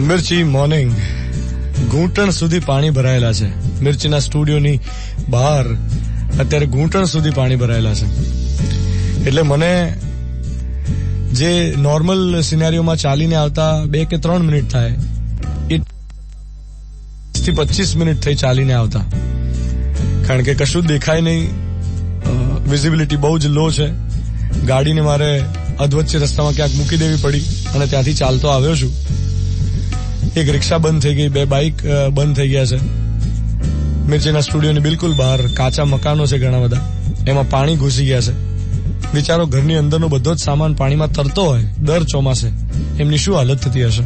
મિર્ચી morning. ઘૂંટણ સુધી પાણી ભરાયેલા છે. મિર્ચીના સ્ટુડિયોની બહાર અત્યારે ઘૂંટણ સુધી પાણી ભરાયેલા છે. એટલે મને જે નોર્મલ સિનારીઓમાં ચાલીને આવતા બે કે ત્રણ મિનિટ થાય, એ થી પચીસ મિનિટ થઈ ચાલીને આવતા. કારણ કે કશું દેખાય નહીં. વિઝિબિલિટી બહુ જ લો છે. ગાડીને મારે અધવચ્ચે રસ્તામાં ક્યાંક મૂકી દેવી પડી અને ત્યાંથી ચાલતો આવ્યો છું. એક રિક્ષા બંધ થઈ ગઈ, બે બાઇક બંધ થઈ ગયા છે. મિર્ચીના સ્ટુડિયોની બિલકુલ બહાર કાચા મકાનો છે ઘણા બધા. એમાં પાણી ઘૂસી ગયા છે. બિચારો ઘરની અંદરનો બધો જ સામાન પાણીમાં તરતો હોય, દર ચોમાસે. એમની શું હાલત થતી હશે?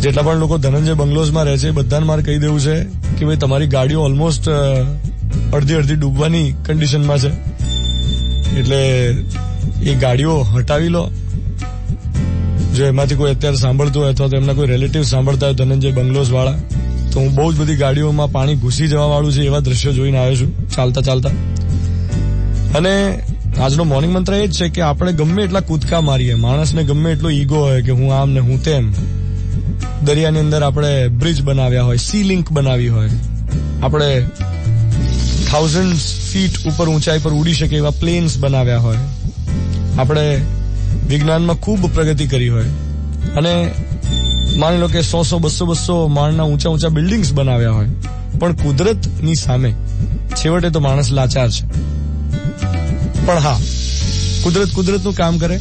જેટલા પણ લોકો ધનંજય બંગલોઝમાં રહે છે બધાને મારે કહી દેવું છે કે ભાઈ, તમારી ગાડીઓ ઓલમોસ્ટ અડધી અડધી ડૂબવાની કન્ડિશનમાં છે. એટલે એ ગાડીઓ હટાવી લો જો એમાંથી કોઈ અત્યારે સાંભળતું હોય અથવા તો એમના કોઈ રિલેટિવ સાંભળતા હોય ધનંજય બંગલોઝ વાળા તો હું બહુ જ બધી ગાડીઓમાં પાણી ઘૂસી જવા વાળું છે એવા દ્રશ્યો જોઈને આવ્યો છું, ચાલતા ચાલતા. અને આજનો મોર્નિંગ મંત્ર એ જ છે કે આપણે ગમે એટલા કૂદકા મારીએ, માણસને ગમે એટલો ઈગો હોય કે હું આમ ને હું તેમ, દરિયાની અંદર આપણે બ્રિજ બનાવ્યા હોય સી લિંક બનાવી હોય, આપણે થાઉઝન્ડ ફીટ ઉપર ઊંચાઈ પર ઉડી શકે એવા પ્લેન્સ બનાવ્યા હોય, આપણે વિજ્ઞાનમાં ખૂબ પ્રગતિ કરી હોય. અને માની લો કે સો સો, બસો બસો માળના ઊંચા ઊંચા બિલ્ડિંગ્સ બનાવ્યા હોય. પણ કુદરતની સામે છેવટે તો માણસ લાચાર છે. પણ હા, કુદરત કુદરતનું કામ કરે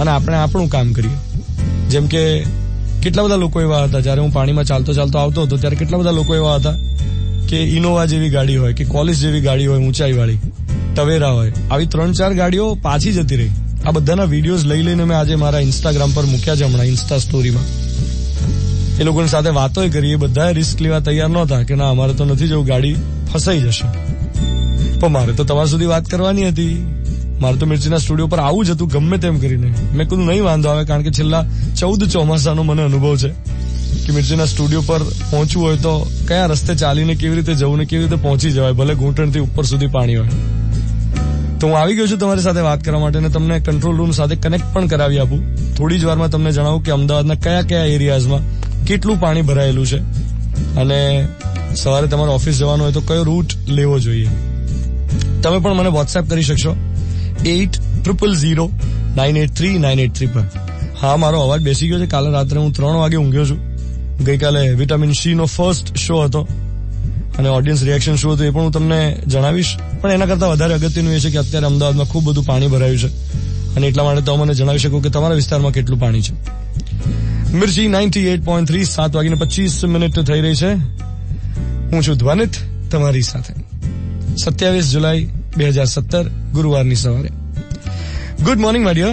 અને આપણે આપણું કામ કરીએ. જેમ કે કેટલા બધા લોકો એવા હતા, જ્યારે હું પાણીમાં ચાલતો ચાલતો આવતો હતો, ત્યારે કેટલા બધા લોકો એવા હતા કે ઇનોવા જેવી ગાડી હોય, કે કોલિસ જેવી ગાડી હોય ઊંચાઈ વાળી ટવેરા હોય. આવી ત્રણ ચાર ગાડીઓ પાછી જતી રહી. આ બધાના વિડીયોઝ લઈ લઈને મેં આજે મારા ઇન્સ્ટાગ્રામ પર મૂક્યા છે હમણાં ઇન્સ્ટા સ્ટોરીમાં એ લોકોની સાથે વાતો કરી એ બધા રિસ્ક લેવા તૈયાર નહોતા કે ના, અમારે તો નથી જવું, ગાડી ફસાઈ જશે. પણ મારે તો તમારા સુધી વાત કરવાની હતી. મારે તો મિર્ચીના સ્ટુડિયો પર આવું જ હતું, ગમે તેમ કરીને. મેં કીધું નહીં વાંધો આવે, કારણ કે છેલ્લા ચૌદ ચોમાસાનો મને અનુભવ છે કે મિર્ચીના સ્ટુડિયો પર પહોંચવું હોય તો કયા રસ્તે ચાલીને કેવી રીતે જવું ને કેવી રીતે પહોંચી જવાય, ભલે ઘૂંટણથી ઉપર સુધી પાણી હોય. તો હું આવી ગયો છું તમારી સાથે વાત કરવા માટે અને તમને કંટ્રોલ રૂમ સાથે કનેક્ટ પણ કરાવી આપું. થોડી જ વારમાં તમને જણાવું કે અમદાવાદના કયા કયા એરિયાઝમાં કેટલું પાણી ભરાયેલું છે અને સવારે તમારે ઓફિસ જવાનું હોય તો કયો રૂટ લેવો જોઈએ. તમે પણ મને વોટ્સએપ કરી શકશો. Eight triple zero nine eight three nine eight three પર. હા, મારો અવાજ બેસી ગયો છે. કાલે રાત્રે હું ત્રણ વાગે ઊંઘ્યો છું. ગઈકાલે વિટામિન સી નો ફર્સ્ટ શો હતો અને ઓડિયન્સ રિએક્શન શું હતું એ પણ હું તમને જણાવીશ. પણ એના કરતા વધારે અગત્યનું એ છે કે અત્યારે અમદાવાદમાં ખૂબ બધું પાણી ભરાયું છે. અને એટલા માટે તો મને જણાવી શકો કે તમારા વિસ્તારમાં કેટલું પાણી છે. Mirchi ninety eight point three, સાત વાગીને પચીસ મિનિટ થઈ રહી છે. હું છું ધ્વનિત, તમારી સાથે. સત્યાવીસ જુલાઈ, બે હજાર સત્તર, ગુરુવારની સવારે. Good morning માડિયો